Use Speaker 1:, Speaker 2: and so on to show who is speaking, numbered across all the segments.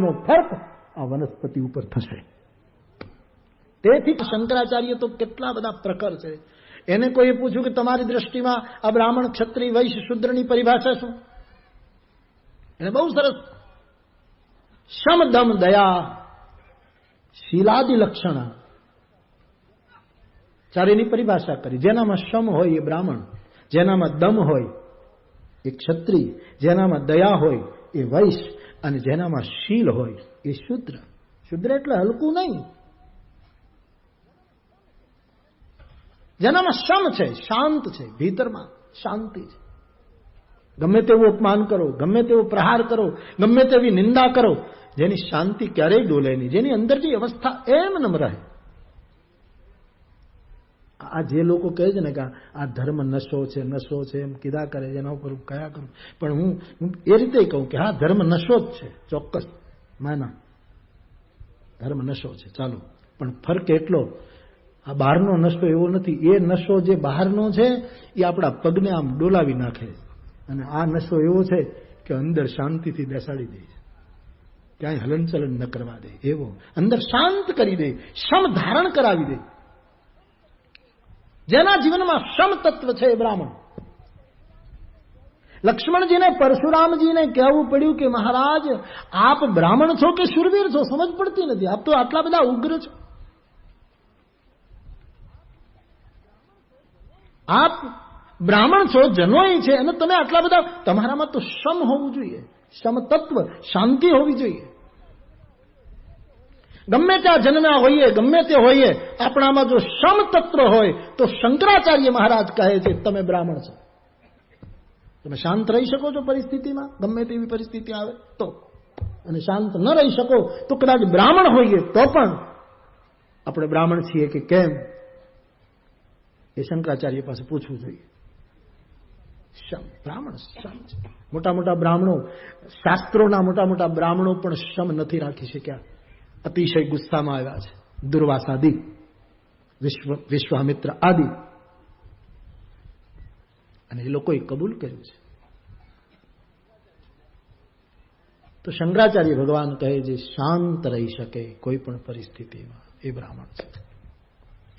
Speaker 1: ભાગનો ફર્ક આ વનસ્પતિ ઉપર થશે. તેથી શંકરાચાર્ય તો કેટલા બધા પ્રકર છે. એને કોઈ પૂછ્યું કે તમારી દ્રષ્ટિમાં આ બ્રાહ્મણ, ક્ષત્રિય વૈશ્ય શુદ્રની પરિભાષા શું? એને બહુ સરસ. શમ દયા, શીલાદિ લક્ષણ. ચારેની પરિભાષા કરી. જેનામાં શમ હોય એ બ્રાહ્મણ, જેનામાં દમ હોય એ ક્ષત્રિય, જેનામાં દયા હોય એ વૈશ્ય અને જેનામાં શીલ હોય એ શુદ્ર. શુદ્ર એટલે હલકું નહીં. જેનામાં શમ છે, શાંત છે, ભીતરમાં શાંતિ છે. ગમે તેવું અપમાન કરો, ગમે તેવો પ્રહાર કરો, ગમે તેવી નિંદા કરો, જેની શાંતિ ક્યારેય ડોલે નહીં, જેની અંદર જે અવસ્થા એમ નમ રહે. આ જે લોકો કહે છે ને કે આ ધર્મ નશો છે નશો છે, એમ કીધા કરે, એના ઉપર કયા કરું? પણ હું એ રીતે કહું કે હા, ધર્મ નશો જ છે, ચોક્કસ. માના ધર્મ નશો છે, ચાલો. પણ ફરક એટલો, આ બહારનો નશો એવો નથી. એ નશો જે બહારનો છે, એ આપણા પગને આમ ડોલાવી નાખે. અને આ નશો એવો છે કે અંદર શાંતિથી બેસાડી દે. ક્યાંય હલનચલન ન કરવા દે. એવો. અંદર શાંત કરી દે. સમ ધારણ કરાવી દે. જેના જીવનમાં સમ તત્વ છે એ બ્રાહ્મણ. લક્ષ્મણજીને પરશુરામજીને કહેવું પડ્યું કે મહારાજ, આપ બ્રાહ્મણ છો કે શુરવીર છો? સમજ પડતી નથી. આપ તો આટલા બધા ઉગ્ર છો. આપ બ્રાહ્મણ છો જનોય છે, અને તમે આટલા બધા, તમારામાં તો શમ હોવું જોઈએ. સમતત્વ શાંતિ હોવી જોઈએ. ગમે ત્યાં જન્મ્યા હોઈએ, ગમે તે હોઈએ, આપણામાં જો સમતત્વ હોય, તો શંકરાચાર્ય મહારાજ કહે છે, તમે બ્રાહ્મણ છો. તમે શાંત રહી શકો છો પરિસ્થિતિમાં, ગમે તેવી પરિસ્થિતિ આવે તો. અને શાંત ન રહી શકો, તો કદાચ બ્રાહ્મણ હોઈએ તો પણ આપણે બ્રાહ્મણ છીએ કે કેમ? એ શંકરાચાર્ય પાસે પૂછવું જોઈએ. બ્રાહ્મણ શમ મોટા મોટા બ્રાહ્મણો, શાસ્ત્રોના મોટા મોટા બ્રાહ્મણો પણ શમ નથી રાખી શક્યા. અતિશય ગુસ્સામાં આવ્યા છે. દુર્વાસાદિ, વિશ્વ, વિશ્વામિત્ર આદિ. અને એ લોકોએ કબૂલ કર્યું છે. તો શંકરાચાર્ય ભગવાન કહે જે શાંત રહી શકે કોઈ પણ પરિસ્થિતિમાં. એ બ્રાહ્મણ છે.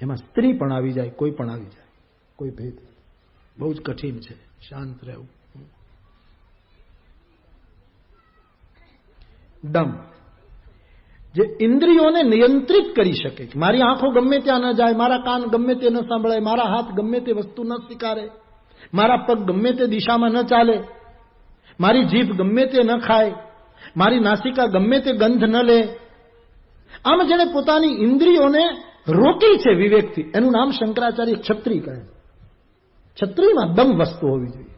Speaker 1: એમાં સ્ત્રી પણ આવી જાય, કોઈ પણ આવી જાય. કોઈ ભેદ બહુ જ કઠિન છે. શાંત રહેવું. દમ જે ઇન્દ્રિયોને નિયંત્રિત કરી શકે મારી આંખો ગમે ત્યાં ન જાય, મારા કાન ગમે તે ન સાંભળાય, મારા હાથ ગમે તે વસ્તુ ન સ્વીકારે, મારા પગ ગમે તે દિશામાં ન ચાલે, મારી જીભ ગમે તે ન ખાય, મારી નાસિકા ગમે તે ગંધ ન લે. આમ જેણે પોતાની ઇન્દ્રિયોને રોકી છે વિવેકથી, એનું નામ શંકરાચાર્ય ક્ષત્રિય કહે ક્ષત્રિયમાં દમ વસ્તુ હોવી જોઈએ.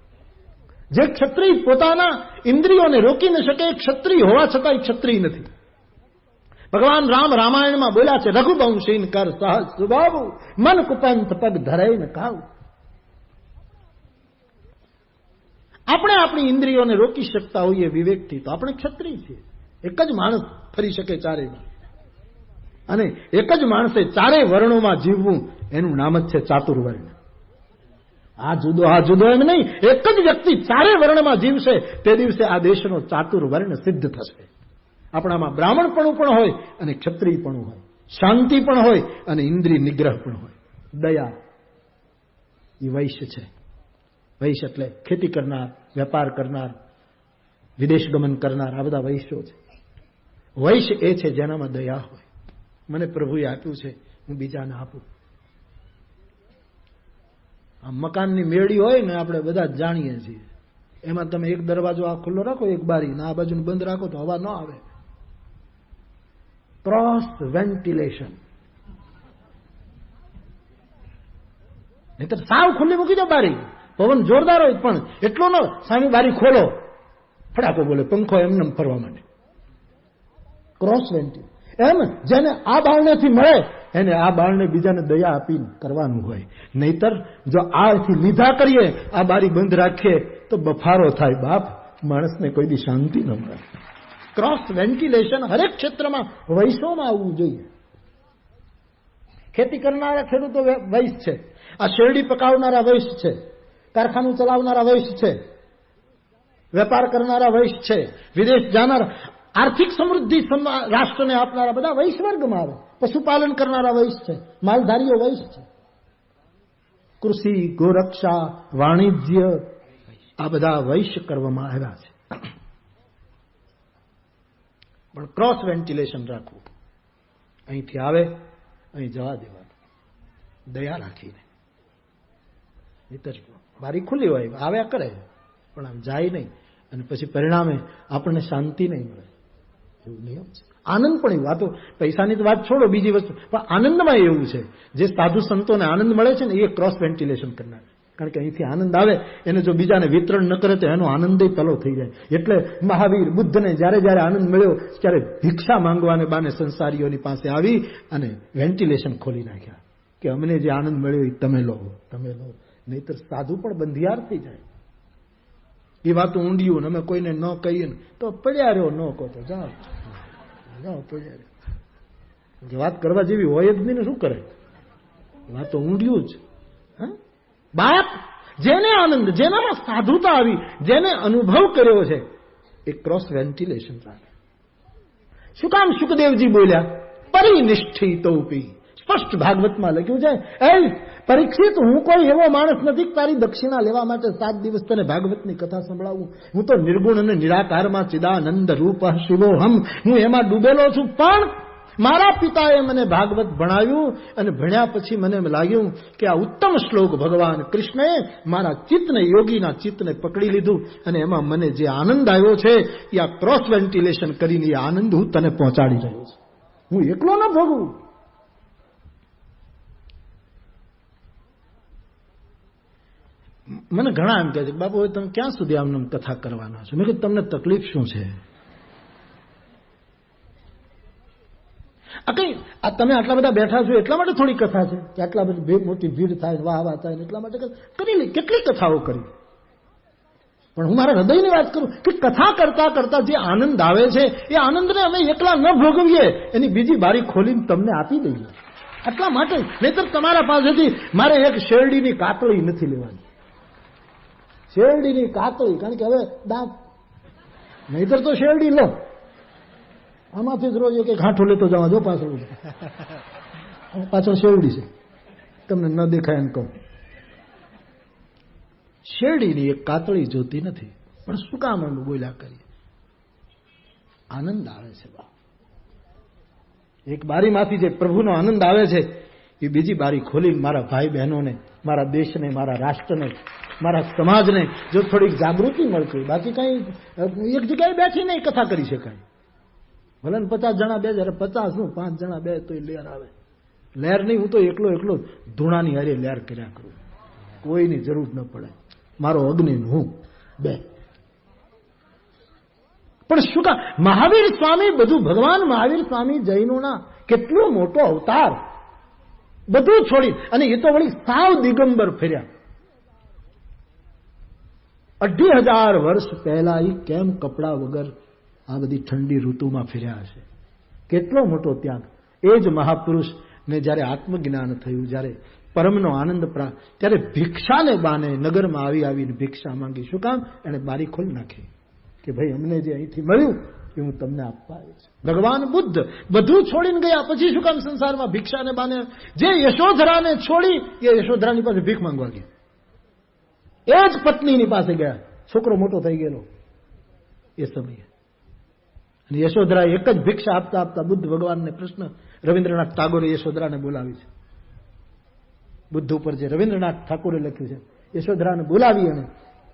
Speaker 1: જે ક્ષત્રિય પોતાના ઇન્દ્રિયોને રોકી ન શકે ક્ષત્રિય હોવા છતાં ક્ષત્રિય નથી. ભગવાન રામ રામાયણમાં બોલ્યા છે, રઘુવંશીન કર સહજ સુબાબુ મન કુપંથ પગ ધરે ન ખાવ આપણે આપણી ઇન્દ્રિયોને રોકી શકતા હોઈએ વિવેકથી તો આપણે ક્ષત્રિય છીએ. એક જ માણસ ફરી શકે ચારેમાં અને એક જ માણસે ચારે વર્ણોમાં જીવવું, એનું નામ જ છે ચાતુર્વર્ણ. આ જુદો આ જુદો એમ નહીં, એક જ વ્યક્તિ ચારે વર્ણમાં જીવશે, તે દિવસે આ દેશનો ચાતુર્વર્ણ સિદ્ધ થશે. આપણામાં બ્રાહ્મણપણું પણ હોય અને ક્ષત્રિયપણું હોય. શાંતિ પણ હોય અને ઇન્દ્રિય નિગ્રહ પણ હોય. દયા એ વૈશ્ય છે. વૈશ્ય એટલે ખેતી કરનાર, વેપાર કરનાર, વિદેશ ગમન કરનાર, આ બધા વૈશ્યો છે. વૈશ્ય એ છે જેનામાં દયા હોય. મને પ્રભુએ આપ્યું છે, હું બીજાને આપું. આ મકાનની મેળી હોય ને આપણે બધા જાણીએ છીએ. એમાં તમે એક દરવાજો આ ખુલ્લો રાખો, એક બારી, ને આ બાજુનું બંધ રાખો તો હવા ન આવે. ક્રોસ વેન્ટિલેશન નહીતર સાવ ખુલ્લી મૂકી દો બારી. પવન જોરદાર હોય પણ એટલો ન સામે બારી ખોલો. ફડાકો બોલે, પંખો એમને ફરવા માટે ક્રોસ વેન્ટિલ એમ જેને આ બાળનેથી મળે, એને આ બાળને બીજાને દયા આપીને કરવાનું હોય. નહીતર જો આથી લીધા કરીએ, આ બારી બંધ રાખીએ, તો બફારો થાય. બાપ, માણસને કોઈ દી શાંતિ ન મળે. ક્રોસ વેન્ટિલેશન હરેક ક્ષેત્રમાં વૈશ્વમાં આવવું જોઈએ. ખેતી કરનારા ખેડૂતો વૈશ છે. આ શેરડી પકાવનારા વૈશ છે. કારખાનું ચલાવનારા વૈશ છે. વેપાર કરનારા વૈશ છે. વિદેશ જાનાર આર્થિક સમૃદ્ધિ સમા- રાષ્ટ્રને આપનારા બધા વૈશ વર્ગમાં આવે. પશુપાલન કરનારા વૈશ છે. માલધારીઓ વૈશ છે. કૃષિ, ગોરક્ષા, વાણિજ્ય આ બધા વૈશ્ય કરવામાં આવ્યા છે. પણ ક્રોસ વેન્ટિલેશન રાખવું. અહીંથી આવે, અહીં જવા દેવાનું. દયા રાખીને. નહીંતર બારી ખુલ્લી હોય, આવ્યા કરે, પણ આમ જાય નહીં. અને પછી પરિણામે આપણને શાંતિ નહીં મળે. એવું નિયમ છે. આનંદ પણ એવું, આ તો પૈસાની તો વાત છોડો બીજી વસ્તુ. પણ આનંદમાં એવું છે. જે સાધુ સંતોને આનંદ મળે છે ને, એ ક્રોસ વેન્ટિલેશન કરનાર. કારણ કે અહીંથી આનંદ આવે, એને જો બીજાને વિતરણ ન કરે તો એનો આનંદ પેલો થઈ જાય. એટલે મહાવીર બુદ્ધને જ્યારે જ્યારે આનંદ મળ્યો, ત્યારે ભિક્ષા માંગવાને બાને સંસારીઓની પાસે આવી અને વેન્ટિલેશન ખોલી નાખ્યા કે અમને જે આનંદ મળ્યો એ તમે લો તમે લો. નહીતર સાધુ પણ બંધિયાર થઈ જાય. એ વાતો ઊંડિયું અમે કોઈને ન કહીએ ને, તો પડ્યા રહ્યો, ન કહો તો જાઓ. જાઓ, પડ્યા રહ્યો. વાત કરવા જેવી હોય જ નહીં ને શું કરે? વાતો ઊંડિયું જ. બાપ જેને આનંદ જેનામાં સાધુતા આવી, જેને અનુભવ કર્યો છે, એ ક્રોસ વેન્ટિલેશન રાખે. શું કામ સુખદેવજી બોલ્યા? પરિનિષ્ઠિતોપી સ્પષ્ટ ભાગવતમાં લખ્યું છે એ પરીક્ષિત, હું કોઈ એવો માણસ નથી તારી દક્ષિણા લેવા માટે સાત દિવસ તને ભાગવતની કથા સંભળાવું. હું તો નિર્ગુણ અને નિરાકારમાં ચિદાનંદ રૂપ શિવોહમ. હું એમાં ડૂબેલો છું, પણ મારા પિતાએ મને ભાગવત ભણાવ્યું અને ભણ્યા પછી મને લાગ્યું કે આ ઉત્તમ શ્લોક ભગવાન કૃષ્ણએ મારા ચિત્તને, યોગીના ચિત્તને પકડી લીધું અને એમાં મને જે આનંદ આવ્યો છે, એ આ ક્રોસ વેન્ટિલેશન કરીને એ આનંદ હું તને પહોંચાડી રહ્યો છું. હું એકલો ન ભોગવું. મને ઘણા એમ કહે છે હવે તમે ક્યાં સુધી આમને આમ કથા કરવાના છો? મેં કીધું, તમને તકલીફ શું છે? આ કઈ, આ તમે આટલા બધા બેઠા છો, એટલા માટે થોડી કથા છે? કે આટલા બધી મોટી ભીડ થાય, વાહ વાહ થાય એટલા માટે કરી લે, કેટલી કથાઓ કરી? પણ હું મારા હૃદયની વાત કરું કે કથા કરતા કરતા જે આનંદ આવે છે, એ આનંદને અમે એકલા ન ભોગવીએ, એની બીજી બારી ખોલીને તમને આપી દઈએ. આટલા માટે નહીતર તમારા પાસેથી મારે એક શેરડીની કાતળી નથી લેવાની. શેરડીની કાતળી, કારણ કે હવે દાંત. નહીતર તો શેરડી લો. આમાંથી જ રોજ એક એક લેતો જવા જો પાછળ પાછળ શેરડી છે. તમને ન દેખાય એમ કહું. શેરડીની એક કાતળી જોતી નથી, પણ શું કામ અમે બોલ્યા કરીએ? આનંદ આવે છે એક બારીમાંથી જે પ્રભુનો આનંદ આવે છે, એ બીજી બારી ખોલી મારા ભાઈ બહેનોને મારા દેશને, મારા રાષ્ટ્રને, મારા સમાજને જો થોડીક જાગૃતિ મળતી બાકી કઈ, એક જગ્યાએ બેસીને કથા કરી શકાય. ભલે પચાસ જણા બે જયારે પચાસ હું પાંચ જણા બે તો લેર આવે. લહેર નહીં, હું તો એકલો એકલો ધૂણાની હારે લહેર કર્યા કરું. કોઈની જરૂર ન પડે. મારો અગ્નિ હું. બે. પણ શું કા? મહાવીર સ્વામી, બધું ભગવાન મહાવીર સ્વામી જૈનોના કેટલો મોટો અવતાર. બધું છોડી, અને એ તો વળી સાવ દિગંબર ફેર્યા. અઢી હજાર વર્ષ પહેલા એ કેમ કપડા વગર આ બધી ઠંડી ઋતુમાં ફેર્યા હશે. કેટલો મોટો ત્યાગ. એ જ મહાપુરુષ ને જ્યારે આત્મજ્ઞાન થયું, જ્યારે પરમનો આનંદ પ્રાપ્ત ત્યારે ભિક્ષાને બાને નગરમાં આવી આવીને ભિક્ષા માંગી. શું કામ? એને બારી ખોલી નાખી કે ભાઈ, અમને જે અહીંથી મળ્યું એ હું તમને આપવા આવ્યો છું. ભગવાન બુદ્ધ બધું છોડીને ગયા. પછી શું કામ સંસારમાં ભિક્ષાને બાને? જે યશોધરાને છોડી એ યશોધરાની પાસે ભીખ માંગવા ગયા. એ જ પત્નીની પાસે ગયા. છોકરો મોટો થઈ ગયેલો. એ સમયે અને યશોધરા એક જ ભિક્ષા આપતા આપતા બુદ્ધ ભગવાનને પ્રશ્ન રવિન્દ્રનાથ ટાગોરે યશોધરાને બોલાવી છે. બુદ્ધ ઉપર જે રવિન્દ્રનાથ ઠાકોરે લખ્યું છે, યશોધરાને બોલાવી અને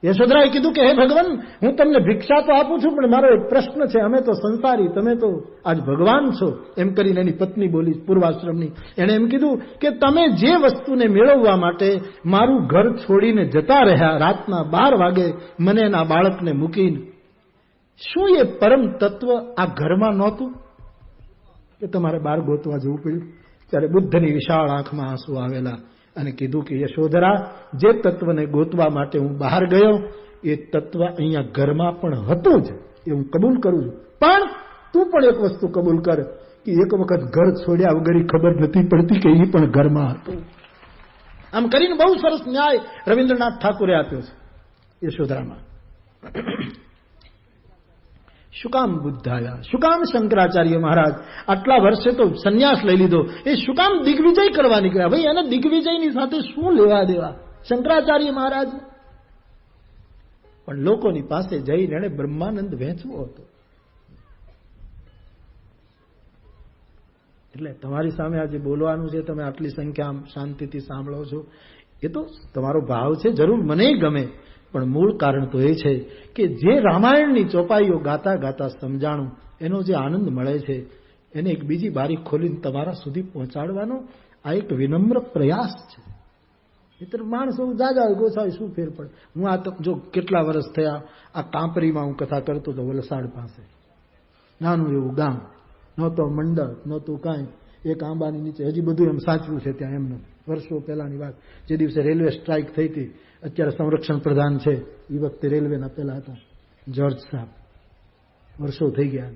Speaker 1: યશોધરાએ કીધું કે, હે ભગવાન, હું તમને ભિક્ષા તો આપું છું, પણ મારો એક પ્રશ્ન છે. અમે તો સંસારી, તમે તો આજ ભગવાન છો. એમ કરીને એની પત્ની બોલી પૂર્વાશ્રમની. એણે એમ કીધું કે, તમે જે વસ્તુને મેળવવા માટે મારું ઘર છોડીને જતા રહ્યા, રાતના બાર વાગે મને એના બાળકને મૂકીને શું એ પરમ તત્વ આ ઘરમાં નહોતું? કે તમારે બહાર ગોતવા જવું પડ્યું? ત્યારે બુદ્ધની વિશાળ આંખમાં આંસુ આવેલા અને કીધું કે, યશોધરા, જે તત્વને ગોતવા માટે હું બહાર ગયો, એ તત્વ અહીંયા ઘરમાં પણ હતું જ. એ હું કબૂલ કરું છું. પણ તું પણ એક વસ્તુ કબૂલ કર કે એક વખત ઘર છોડ્યા વગર ખબર નથી પડતી કે એ પણ ઘરમાં હતું. આમ કરીને બહુ સરસ ન્યાય રવિન્દ્રનાથ ઠાકુરે આપ્યો છે. યશોધરામાં શું કામ બુદ્ધ આવ્યા શું કામ શંકરાચાર્ય મહારાજ? આટલા વર્ષે તો સંન્યાસ લઈ લીધો. એ શું કામ દિગ્વિજય કરવા નીકળ્યા? ભાઈ, એને દિગ્વિજયની સાથે શું લેવા દેવા? શંકરાચાર્ય મહારાજ? પણ લોકોની પાસે જઈને એને બ્રહ્માનંદ વહેંચવો હતો. એટલે તમારી સામે આજે બોલવાનું છે, તમે આટલી સંખ્યા શાંતિથી સાંભળો છો. એ તો તમારો ભાવ છે, જરૂર મને ગમે. પણ મૂળ કારણ તો એ છે કે જે રામાયણની ચોપાઈઓ ગાતા ગાતા સમજાણું, એનો જે આનંદ મળે છે, એને એક બીજી બારી ખોલીને તમારા સુધી પહોંચાડવાનો આ એક વિનમ્ર પ્રયાસ છે. મિત્ર માણસો જાજા ગોસાવી શું ફેર પડે? હું આ જો કેટલા વર્ષ થયા, આ કાંપરીમાં હું કથા કરતો હતો વલસાડ પાસે. નાનું એવું ગામ, નહોતો મંડળ, નહોતું કાંઈ. એક આંબાની નીચે હજી બધું એમ સાચવું છે ત્યાં એમને વર્ષો પહેલાની વાત. જે દિવસે રેલવે સ્ટ્રાઇક થઈ હતી, અત્યારે સંરક્ષણ પ્રધાન છે, એ વખતે રેલવેના પહેલા હતા, જોર્જ સાહેબ. વર્ષો થઈ ગયા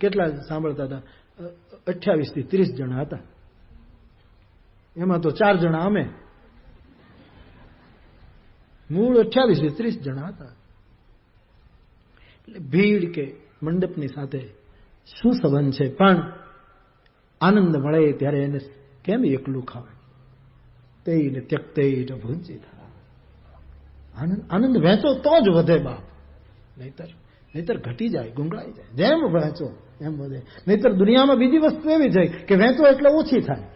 Speaker 1: કેટલા સાંભળતા હતા? અઠ્યાવીસથી ત્રીસ જણા હતા. એમાં તો ચાર જણા અમે. મૂળ અઠ્યાવીસથી ત્રીસ જણા હતા. એટલે ભીડ કે મંડપની સાથે શું સંબંધ છે? પણ આનંદ મળે ત્યારે એને કેમ એકલું ખાવે તે ને ત્યક્તે ભૂંચી આનંદ આનંદ વહેંચો તો જ વધે બાપ નહીતર નહીતર ઘટી જાય ગુંગળાઈ જાય જેમ વહેંચો એમ વધે નહીતર દુનિયામાં બીજી વસ્તુ એવી છે કે વહેંચો એટલે ઓછી થાય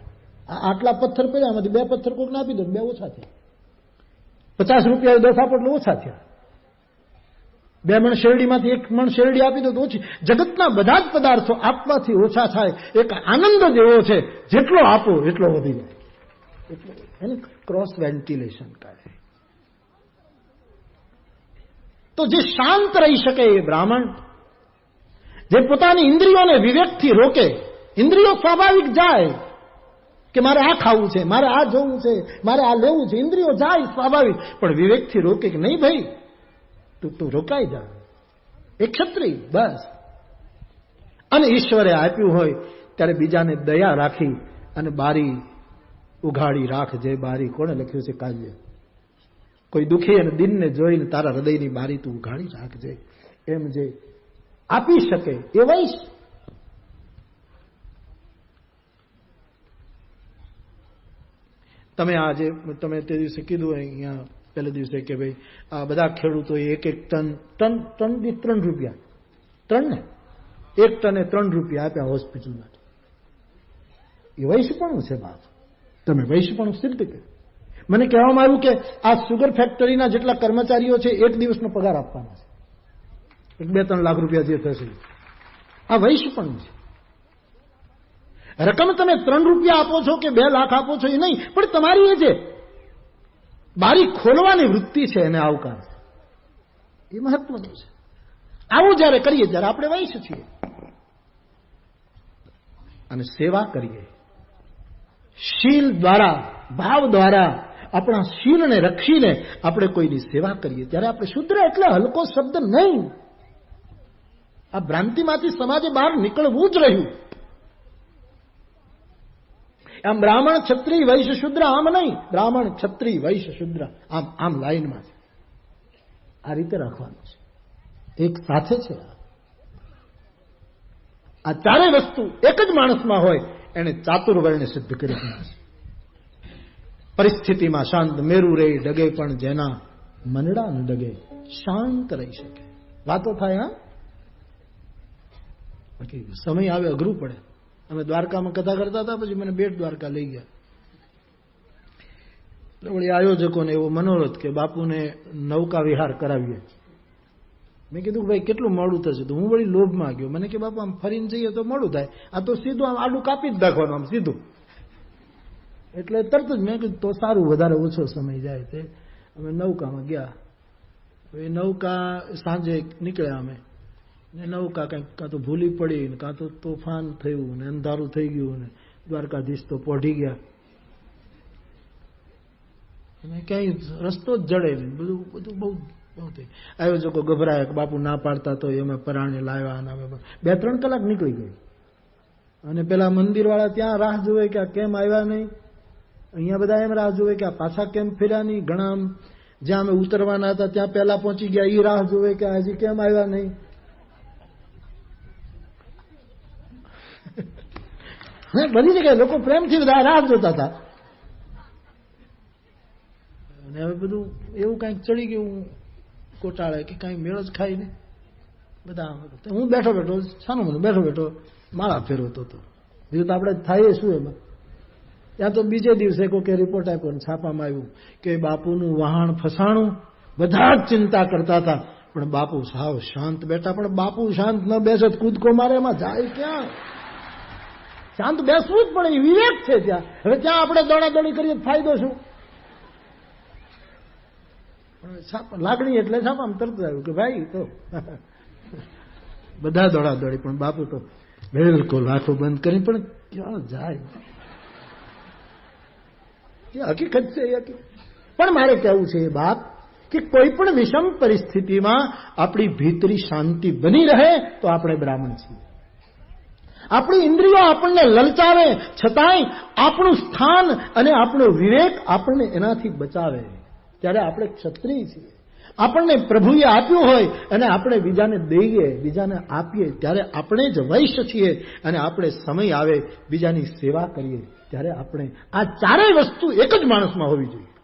Speaker 1: આટલા પથ્થર પડ્યા એમાંથી બે પથ્થર કોકને આપી દો બે ઓછા થયા પચાસ રૂપિયા દસ આપો એટલે ઓછા થયા બે મણ શેરડીમાંથી એક મણ શેરડી આપી દો તો ઓછી જગતના બધા જ પદાર્થો આપવાથી ઓછા થાય એક આનંદ જ એવો છે જેટલો આપો એટલો વધી જાય એટલે એને ક્રોસ વેન્ટિલેશન કહે. તો જે શાંત રહી શકે એ બ્રાહ્મણ, જે પોતાની ઇન્દ્રિયોને વિવેકથી રોકે, ઇન્દ્રિયો સ્વાભાવિક જાય કે મારે આ ખાવું છે, મારે આ જોવું છે, મારે આ લેવું છે, ઇન્દ્રિયો જાય સ્વાભાવિક, પણ વિવેકથી રોકે કે નહીં ભાઈ, તું તું રોકાઈ જા. એ ક્ષત્રિય, બસ. અને ઈશ્વરે આપ્યું હોય, ત્યારે બીજાને દયા રાખી અને બારી ઉઘાડી રાખજે બારી કોણે લખ્યું છે કાવ્ય. કોઈ દુઃખી અને દિનને જોઈને તારા હૃદયની બારી તું ઉઘાડી રાખજે. એમ જે આપી શકે એ વૈશ તમે આજે, તમે તે દિવસે કીધું અહીંયા પહેલા દિવસે કે ભાઈ, આ બધા ખેડૂતો એક એક ટન ટન ટનથી ત્રણ રૂપિયા. ત્રણ ને? એક ટને ત્રણ રૂપિયા આપ્યા હોસ્પિટલ માટે એ પણ છે બાપ તમે વૈશ્યપણું સિદ્ધ કર્યું. મને કહેવામાં આવ્યું કે આ સુગર ફેક્ટરીના જેટલા કર્મચારીઓ છે, એક દિવસનો પગાર આપવાના છે. એક બે ત્રણ લાખ રૂપિયા જે થશે. આ વૈશ્યપણું છે. રકમ તમે ત્રણ રૂપિયા આપો છો કે બે લાખ આપો છો એ નહીં, પણ તમારી એ છે બારી ખોલવાની વૃત્તિ છે એને આવકાર એ મહત્વનું છે. આવું જ્યારે કરીએ, ત્યારે આપણે વૈશ્ય છીએ. અને સેવા કરીએ. શીલ દ્વારા, ભાવ દ્વારા આપણા શીલને રક્ષીને આપણે કોઈની સેવા કરીએ. ત્યારે આપણે શુદ્ર એટલે હલકો શબ્દ નહીં. આ ભ્રાંતિમાંથી સમાજે બહાર નીકળવું જ રહ્યું. આમ બ્રાહ્મણ, ક્ષત્રિય, વૈશ્ય, શુદ્ર આમ નહીં. બ્રાહ્મણ, ક્ષત્રિય, વૈશ્ય, શુદ્ર આમ આમ લાઈનમાં છે. આ રીતે રાખવાનું છે. એક સાથે છે. આ ચારેય વસ્તુ એક જ માણસમાં હોય એને ચાતુર્વર્ણને સિદ્ધ કરી છે. પરિસ્થિતિમાં શાંત મેરુ રે, ડગે પણ જેના મનડા ડગે, શાંત રહી શકે. વાતો થાય, હા? બાકી સમય આવે, અઘરું પડે. અમે દ્વારકામાં કથા કરતા હતા, પછી મને બેટ દ્વારકા લઈ ગયા. વળી આયોજકોને એવો મનોરથ કે બાપુને નૌકા વિહાર કરાવીએ. મેં કીધું ભાઈ, કેટલું મોડું થશે? તો હું વળી લોભમાં ગયો. મને કે, બાપા, આમ ફરીને જઈએ તો મોડું થાય. આ તો સીધું આમ આડું કાપી જ નાખવાનું, આમ સીધું. એટલે તરત જ મેં કીધું, તો સારું, વધારે ઓછો સમય જાય તે અમે નૌકામાં ગયા. એ નૌકા સાંજે નીકળ્યા અમે. ને નૌકા કંઈક કાં તો ભૂલી પડી ને કાં તો તોફાન થયું ને અંધારું થઈ ગયું ને દ્વારકાધીશ તો પોઢી ગયા. અને ક્યાંય રસ્તો જ જડે બધું બધું બહુ આયોજકો ગભરાયા કે બાપુ ના પાડતા તો અમે પરાણે લાવ્યા અને અમે બે ત્રણ કલાક નીકળી ગઈ. અને પેલા મંદિરવાળા ત્યાં રાહ જોવે કે આ કેમ આવ્યા નહીં? અહીંયા બધા એમ રાહ જોવે કે આ પાછા કેમ ફેર્યા નહીં? ઘણા જ્યાં અમે ઉતરવાના હતા ત્યાં પહેલા પહોંચી ગયા એ રાહ જોવે કે હજી કેમ આવ્યા નહીં? હા બની જગ્યાએ લોકો પ્રેમથી બધા રાહ જોતા હતા. અને હવે બધું એવું કાંઈક ચડી ગયું. કોટાળે કે કાંઈ મેળ જ ખાય ને? બધા હું બેઠો બેઠો છાનો મને બેઠો બેઠો માળા ફેરવતો હતો. બીજું તો આપણે થાય શું એમાં? ત્યાં તો બીજે દિવસે કોઈ રિપોર્ટ આપ્યો ને છાપામાં આવ્યું કે બાપુનું વહાણ ફસાણું, બધા જ ચિંતા કરતા હતા. પણ બાપુ સાવ શાંત બેઠા, પણ બાપુ શાંત ન બેસે કૂદકો મારે એમાં જાય ક્યાં? શાંત બેસવું જ પડે વિવેક છે ત્યાં. હવે ત્યાં આપણે દોડાદોડી કરીએ ફાયદો શું? લાગણી એટલે છાપામાં તરત આવ્યું કે ભાઈ તો. બધા દોડાદોડી, પણ બાપુ તો બિલકુલ આંખો બંધ કરી, પણ ક્યાં જાય? હકીકત છે પણ મારે કહેવું છે બાપ કે કોઈ પણ વિષમ પરિસ્થિતિમાં આપણી ભીતરી શાંતિ બની રહે તો આપણે બ્રાહ્મણ છીએ. આપણી ઇન્દ્રિયો આપણને લલચાવે, છતાંય આપણું સ્થાન અને આપણો વિવેક આપણને એનાથી બચાવે. ત્યારે આપણે ક્ષત્રિય છીએ. આપણને પ્રભુએ આપ્યું હોય અને આપણે બીજાને દઈએ, બીજાને આપીએ, ત્યારે આપણે જ વૈશ્ય છીએ અને આપણે સમય આવે, બીજાની સેવા કરીએ, ત્યારે આપણે આ ચારેય વસ્તુ એક જ માણસમાં હોવી જોઈએ.